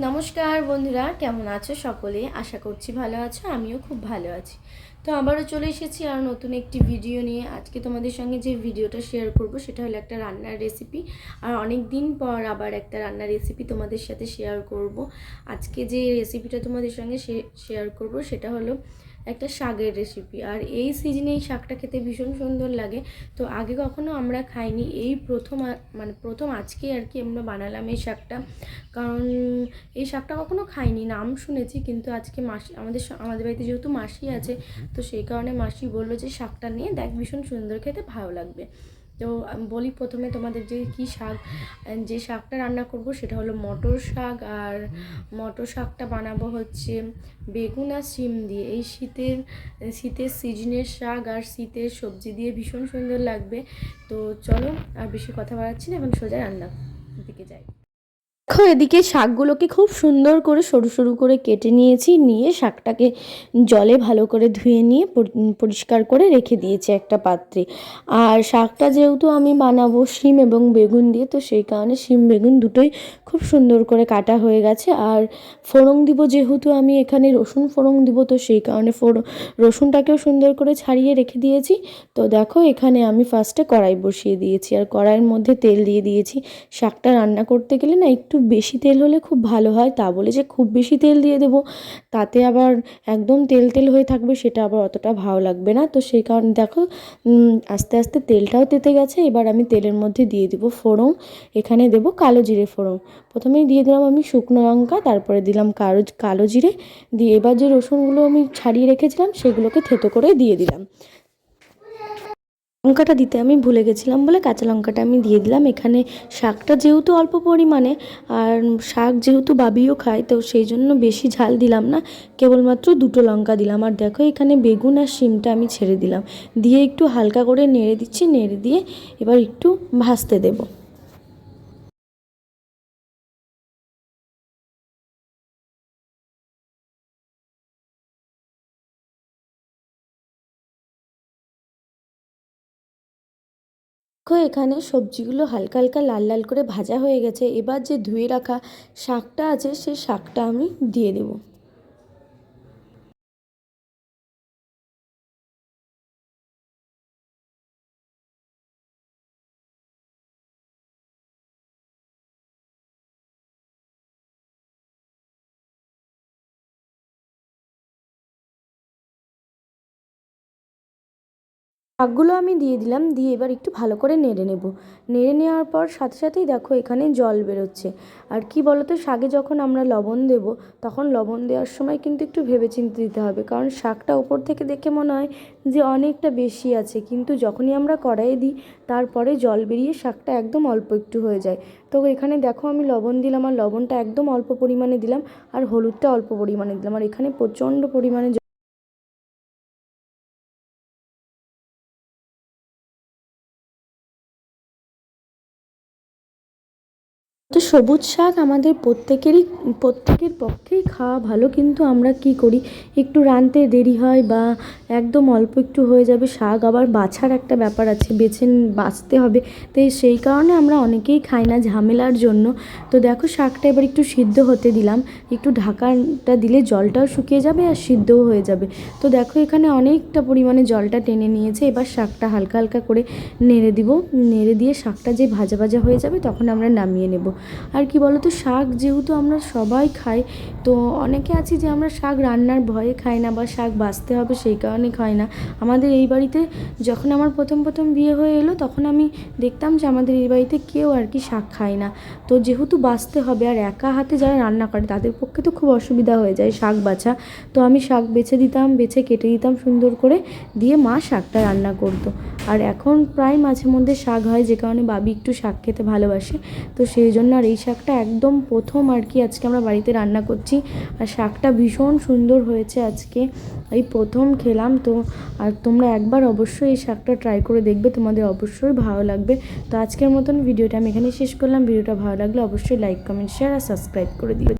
নমস্কার বন্ধুরা কেমন আছো সকলে? আশা করছি ভালো আছো আমিও খুব ভালো আছি। তো আবারও চলে এসেছি আর নতুন একটি ভিডিও নিয়ে। আজকে তোমাদের সঙ্গে যে ভিডিওটা শেয়ার করব, সেটা হলো একটা রান্নার রেসিপি আর অনেক দিন পর আবার একটা রান্নার রেসিপি তোমাদের সাথে শেয়ার করব। আজকে যে রেসিপিটা তোমাদের সঙ্গে শেয়ার করব, সেটা হলো একটা শাকের রেসিপি আর এই সিজনে এই শাকটা খেতে ভীষণ সুন্দর লাগে। তো আগে কখনো আমরা খাইনি, এই প্রথম মানে প্রথম আজকে আর কি আমরা বানালাম এই শাকটা। কারণ এই শাকটা কখনো খাইনি, নাম শুনেছি, কিন্তু আজকে মাসি, আমাদের আমাদের বাড়িতে যেহেতু মাসি আছে তো সেই কারণে মাসি বলল যে শাকটা নিয়ে দেখ ভীষণ সুন্দর খেতে, ভালো লাগবে। তো বলি প্রথমে তোমাদের যে কী শাক, যে শাকটা রান্না করব সেটা হলো মটর শাক আর মটর শাকটা বানাবো হচ্ছে বেগুন আর শিম দিয়ে। এই শীতের শীতের সিজনের শাক আর শীতের সবজি দিয়ে ভীষণ সুন্দর লাগবে। তো চলো আর বেশি কথা বাড়াচ্ছি না, এখন সোজা রান্না দিকে যাই। এদিকে শাকগুলোকে খুব সুন্দর করে সরু সরু করে কেটে নিয়েছি, নিয়ে শাকটাকে জলে ভালো করে ধুয়ে নিয়ে পরিষ্কার করে রেখে দিয়েছি একটা পাত্রে। আর শাকটা যেহেতু আমি বানাবো শিম এবং বেগুন দিয়ে, তো সেই কারণে শিম বেগুন দুটোই খুব সুন্দর করে কাটা হয়ে গেছে। আর ফোড়ং দিব যেহেতু আমি এখানে রসুন ফোড়ং দিব, তো সেই কারণে ফোড়, রসুনটাকেও সুন্দর করে ছাড়িয়ে রেখে দিয়েছি। তো দেখো এখানে আমি ফার্স্টে কড়াই বসিয়ে দিয়েছি, আর কড়াইয়ের মধ্যে তেল দিয়ে দিয়েছি। শাকটা রান্না করতে গেলে না একটু বেশি তেল হলে খুব ভালো হয়। তা বলে যে খুব বেশি তেল দিয়ে দেবো, তাতে আবার একদম তেল তেল হয়ে থাকবে সেটা আবার অতটা ভালো লাগবে না। তো সেই কারণে দেখো আস্তে আস্তে তেলটাও তেতে গেছে। এবার আমি তেলের মধ্যে দিয়ে দেবো ফোড়ন। এখানে দেবো কালো জিরে ফোড়ন। প্রথমেই দিয়ে দিলাম আমি শুকনো লঙ্কা, তারপরে দিলাম কালো কালো জিরে। দিয়ে এবার যে রসুনগুলো আমি ছাড়িয়ে রেখেছিলাম, সেগুলোকে থেতো করে দিয়ে দিলাম। লঙ্কাটা দিতে আমি ভুলে গেছিলাম বলে কাঁচা লঙ্কাটা আমি দিয়ে দিলাম। এখানে শাকটা যেহেতু অল্প পরিমাণে, আর শাক যেহেতু বাবিও খায়, তো সেই জন্য বেশি ঝাল দিলাম না। কেবলমাত্র দুটো লঙ্কা দিলাম। আর দেখো এখানে বেগুন আর শিমটা আমি ছেড়ে দিলাম। দিয়ে একটু হালকা করে নেড়ে দিচ্ছি, নেড়ে দিয়ে এবার একটু ভাজতে দেবো। দেখো, এখানে সবজিগুলো হালকা হালকা লাল লাল করে ভাজা হয়ে গেছে। এবার যে ধুয়ে রাখা শাকটা আছে, সেই শাকটা আমি দিয়ে দেবো। শাকগুলো আমি দিয়ে দিলাম, দিয়ে এবার একটু ভালো করে নেড়ে নেব। নেড়ে নেওয়ার পর সাথে সাথেই দেখো এখানে জল বেরোচ্ছে। আর কি বলতো, শাকে যখন আমরা লবণ দেব, তখন লবণ দেওয়ার সময় কিন্তু একটু ভেবে চিন্তে দিতে হবে। কারণ শাকটা ওপর থেকে দেখে মনে হয় যে অনেকটা বেশি আছে। কিন্তু যখনই আমরা কড়াইয়ে দিই, তারপরে জল বেরিয়ে শাকটা একদম অল্প একটু হয়ে যায়। তো এখানে দেখো আমি লবণ দিলাম, আর লবণটা একদম অল্প পরিমাণে দিলাম, আর হলুদটা অল্প পরিমাণে দিলাম। আর এখানে প্রচণ্ড পরিমাণে তো সবুজ শাক আমাদের প্রত্যেকেরই, প্রত্যেকের পক্ষেই খাওয়া ভালো, কিন্তু আমরা কি করি? একটু রাঁধতে দেরি হয় বা একদম অল্প একটু হয়ে যাবে, শাক আবার বাছার একটা ব্যাপার আছে, বেছে বাছতে হবে। তো সেই কারণে আমরা অনেকেই খাই না ঝামেলার জন্য। তো দেখো শাকটা এবার একটু সিদ্ধ হতে দিলাম। একটু ঢাকাটা দিলে জলটাও শুকিয়ে যাবে আর সিদ্ধও হয়ে যাবে। তো দেখো এখানে অনেকটা পরিমাণে জলটা টেনে নিয়েছে, এবার শাকটা হালকা হালকা করে নেড়ে দিব। নেড়ে দিয়ে শাকটা যে ভাজা ভাজা হয়ে যাবে, তখন আমরা নামিয়ে নেব। আর কি বলতো, শাক যেহেতু আমরা সবাই খাই, তো অনেকে আছি যে আমরা শাক রান্নার ভয়ে খাই না বা শাক বাঁচতে হবে সেই কারণে খাই না। আমাদের এই বাড়িতে যখন আমার প্রথম প্রথম বিয়ে হয়ে এলো, তখন আমি দেখতাম যে আমাদের এই বাড়িতে কেউ আর কি শাক খায় না। তো যেহেতু বাঁচতে হবে আর একা হাতে যারা রান্না করে, তাদের পক্ষে তো খুব অসুবিধা হয়ে যায় শাক বাছা। তো আমি শাক বেছে দিতাম, বেছে কেটে দিতাম সুন্দর করে, দিয়ে মা শাকটা রান্না করতো। আর এখন প্রায় মাঝে মধ্যে শাক হয়, যে কারণে বাবি একটু শাক খেতে ভালোবাসে। তো সেই জন্য আর এই শাকটা একদম প্রথম আর কি আজকে আমরা বাড়িতে রান্না করছি। আর শাকটা ভীষণ সুন্দর হয়েছে আজকে। এই প্রথম খেলাম তো, আর তোমরা একবার অবশ্যই এই শাকটা ট্রাই করে দেখবে, তোমাদের অবশ্যই ভালো লাগবে। তো আজকের মতন ভিডিওটা আমি এখানে শেষ করলাম। ভিডিওটা ভালো লাগলে অবশ্যই লাইক কমেন্ট শেয়ার আর সাবস্ক্রাইব করে দিবে